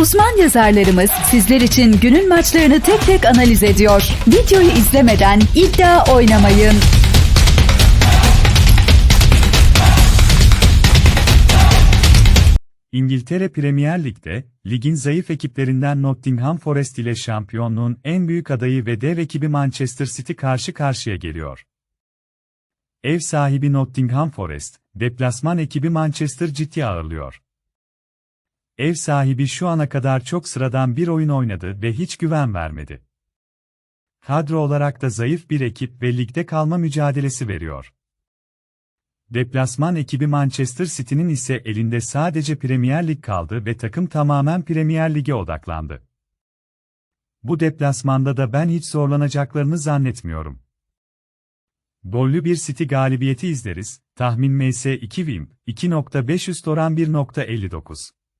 Uzman yazarlarımız sizler için günün maçlarını tek tek analiz ediyor. Videoyu izlemeden iddia oynamayın. İngiltere Premier Lig'de, ligin zayıf ekiplerinden Nottingham Forest ile şampiyonluğun en büyük adayı ve dev ekibi Manchester City karşı karşıya geliyor. Ev sahibi Nottingham Forest, deplasman ekibi Manchester City ağırlıyor. Ev sahibi şu ana kadar çok sıradan bir oyun oynadı ve hiç güven vermedi. Kadro olarak da zayıf bir ekip ve ligde kalma mücadelesi veriyor. Deplasman ekibi Manchester City'nin ise elinde sadece Premier Lig kaldı ve takım tamamen Premier Lig'e odaklandı. Bu deplasmanda da ben hiç zorlanacaklarını zannetmiyorum. Gollü bir City galibiyeti izleriz, tahmin MS 2 Wim, 2.5 üst oran 1.59.